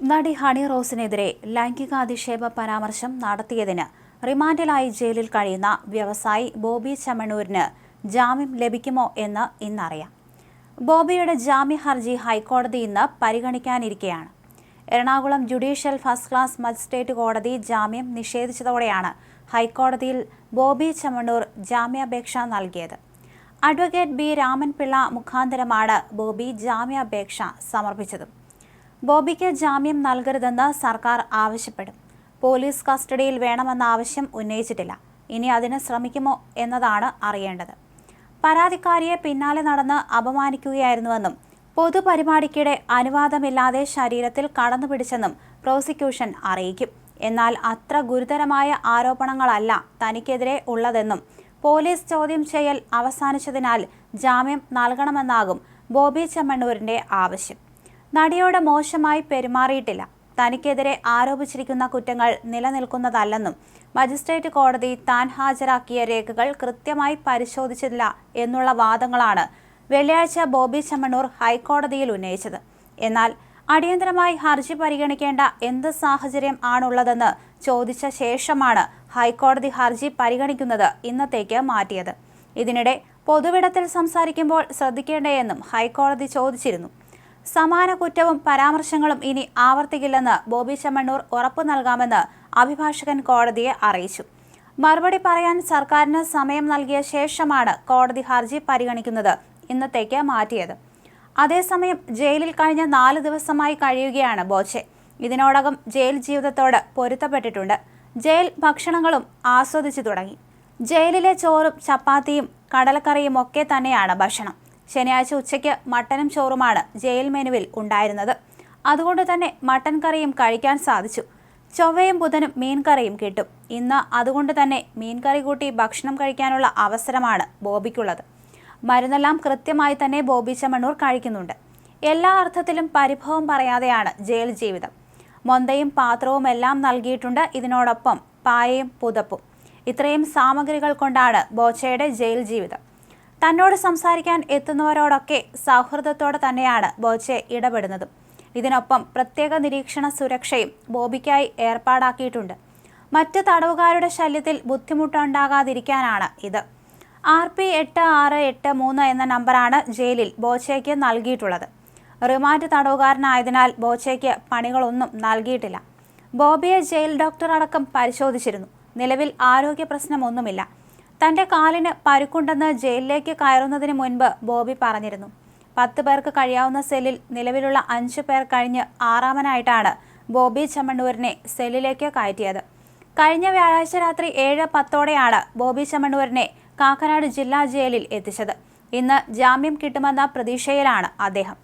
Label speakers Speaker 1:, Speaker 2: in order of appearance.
Speaker 1: നടി ഹണി റോസിനെതിരെ ലൈംഗികാധിക്ഷേപ പരാമർശം നടത്തിയതിന് റിമാൻഡിലായി ജയിലിൽ കഴിയുന്ന വ്യവസായി ബോബി ചമണൂരിന് ജാമ്യം ലഭിക്കുമോ എന്ന് ഇന്നറിയാം. ബോബിയുടെ ജാമ്യ ഹർജി ഹൈക്കോടതി ഇന്ന് പരിഗണിക്കാനിരിക്കെയാണ്. Ernakulam judicial first class magistrate കോടതി ജാമ്യം നിഷേധിച്ചതോടെയാണ് ഹൈക്കോടതിയിൽ ബോബി ചമണൂർ ജാമ്യാപേക്ഷ നൽകിയത്. അഡ്വക്കേറ്റ് ബി രാമൻപിള്ള മുഖാന്തരമാണ് ബോബി ജാമ്യാപേക്ഷ സമർപ്പിച്ചത്. ബോബിക്ക് ജാമ്യം നൽകരുതെന്ന് സർക്കാർ ആവശ്യപ്പെടും. പോലീസ് കസ്റ്റഡിയിൽ വേണമെന്ന ആവശ്യം ഉന്നയിച്ചിട്ടില്ല. ഇനി അതിന് ശ്രമിക്കുമോ എന്നതാണ് അറിയേണ്ടത്. പരാതിക്കാരിയെ പിന്നാലെ നടന്ന് അപമാനിക്കുകയായിരുന്നുവെന്നും പൊതുപരിപാടിക്കിടെ അനുവാദമില്ലാതെ ശരീരത്തിൽ കടന്നുപിടിച്ചെന്നും പ്രോസിക്യൂഷൻ അറിയിക്കും. എന്നാൽ അത്ര ഗുരുതരമായ ആരോപണങ്ങളല്ല തനിക്കെതിരെ ഉള്ളതെന്നും പോലീസ് ചോദ്യം ചെയ്യൽ അവസാനിച്ചതിനാൽ ജാമ്യം നൽകണമെന്നാകും ബോബി ചെമ്മണ്ണൂരിന്റെ ആവശ്യം. നടിയോട് മോശമായി പെരുമാറിയിട്ടില്ല. തനിക്കെതിരെ ആരോപിച്ചിരിക്കുന്ന കുറ്റങ്ങൾ നിലനിൽക്കുന്നതല്ലെന്നും മജിസ്ട്രേറ്റ് കോടതി താൻ ഹാജരാക്കിയ രേഖകൾ കൃത്യമായി പരിശോധിച്ചില്ല എന്നുള്ള വാദങ്ങളാണ് വെള്ളിയാഴ്ച ബോബി ചമ്മണൂർ ഹൈക്കോടതിയിൽ ഉന്നയിച്ചത്. എന്നാൽ അടിയന്തരമായി ഹർജി പരിഗണിക്കേണ്ട എന്ത് സാഹചര്യം ആണുള്ളതെന്ന് ചോദിച്ച ശേഷമാണ് ഹൈക്കോടതി ഹർജി പരിഗണിക്കുന്നത് ഇന്നത്തേക്ക് മാറ്റിയത്. ഇതിനിടെ പൊതുവിടത്തിൽ സംസാരിക്കുമ്പോൾ ശ്രദ്ധിക്കേണ്ടതെന്നും ഹൈക്കോടതി ചോദിച്ചിരുന്നു. സമാന കുറ്റവും പരാമർശങ്ങളും ഇനി ആവർത്തിക്കില്ലെന്ന് ബോബി ചെമ്മണ്ണൂർ ഉറപ്പു നൽകാമെന്ന് അഭിഭാഷകൻ കോടതിയെ അറിയിച്ചു. മറുപടി പറയാൻ സർക്കാരിന് സമയം നൽകിയ ശേഷമാണ് കോടതി ഹർജി പരിഗണിക്കുന്നത് ഇന്നത്തേക്ക് മാറ്റിയത്. അതേസമയം ജയിലിൽ കഴിഞ്ഞ നാല് ദിവസമായി കഴിയുകയാണ് ബോച്ചെ. ഇതിനോടകം ജയിൽ ജീവിതത്തോട് പൊരുത്തപ്പെട്ടിട്ടുണ്ട്. ജയിൽ ഭക്ഷണങ്ങളും ആസ്വദിച്ചു തുടങ്ങി. ജയിലിലെ ചോറും ചപ്പാത്തിയും കടലക്കറിയും ഒക്കെ തന്നെയാണ് ഭക്ഷണം. ശനിയാഴ്ച ഉച്ചയ്ക്ക് മട്ടനും ചോറുമാണ് ജയിൽ മെനുവിൽ ഉണ്ടായിരുന്നത്. അതുകൊണ്ട് തന്നെ മട്ടൻ കറിയും കഴിക്കാൻ സാധിച്ചു. ചൊവ്വയും ബുധനും മീൻകറിയും കിട്ടും. ഇന്ന് അതുകൊണ്ട് തന്നെ മീൻകറി കൂട്ടി ഭക്ഷണം കഴിക്കാനുള്ള അവസരമാണ് ബോബിക്കുള്ളത്. മരുന്നെല്ലാം കൃത്യമായി തന്നെ ബോബി ചെമ്മണ്ണൂർ കഴിക്കുന്നുണ്ട്. എല്ലാ അർത്ഥത്തിലും പരിഭവം പറയാതെയാണ് ജയിൽ ജീവിതം. മൊന്തയും പാത്രവും എല്ലാം നൽകിയിട്ടുണ്ട് ഇതിനോടൊപ്പം പായയും പുതപ്പും. ഇത്രയും സാമഗ്രികൾ കൊണ്ടാണ് ബോച്ചയുടെ ജയിൽ ജീവിതം. തന്നോട് സംസാരിക്കാൻ എത്തുന്നവരോടൊക്കെ സൗഹൃദത്തോടെ തന്നെയാണ് ബോച്ചെ ഇടപെടുന്നതും. ഇതിനൊപ്പം പ്രത്യേക നിരീക്ഷണ സുരക്ഷയും ബോബിക്കായി ഏർപ്പാടാക്കിയിട്ടുണ്ട്. മറ്റ് തടവുകാരുടെ ശല്യത്തിൽ ബുദ്ധിമുട്ടുണ്ടാകാതിരിക്കാനാണ് ഇത്. ആർ പി എട്ട് ആറ് എട്ട് മൂന്ന് എന്ന നമ്പറാണ് ജയിലിൽ ബോച്ചയ്ക്ക് നൽകിയിട്ടുള്ളത്. റിമാൻഡ് തടവുകാരനായതിനാൽ ബോച്ചയ്ക്ക് പണികളൊന്നും നൽകിയിട്ടില്ല. ബോബിയെ ജയിൽ ഡോക്ടർ അടക്കം പരിശോധിച്ചിരുന്നു. നിലവിൽ ആരോഗ്യ പ്രശ്നമൊന്നുമില്ല തന്റെ കാലിന് പരുക്കുണ്ടെന്ന് ജയിലിലേക്ക് കയറുന്നതിന് മുൻപ് ബോബി പറഞ്ഞിരുന്നു. പത്ത് പേർക്ക് കഴിയാവുന്ന സെല്ലിൽ നിലവിലുള്ള അഞ്ച് പേർ കഴിഞ്ഞ് ആറാമനായിട്ടാണ് ബോബി ചമ്മണ്ണൂരിനെ സെല്ലിലേക്ക് കയറ്റിയത്. കഴിഞ്ഞ വ്യാഴാഴ്ച രാത്രി ഏഴ് പത്തോടെയാണ് ബോബി ചമ്മണ്ണൂരിനെ കാക്കനാട് ജില്ലാ ജയിലിൽ എത്തിച്ചത്. ഇന്ന് ജാമ്യം കിട്ടുമെന്ന പ്രതീക്ഷയിലാണ് അദ്ദേഹം.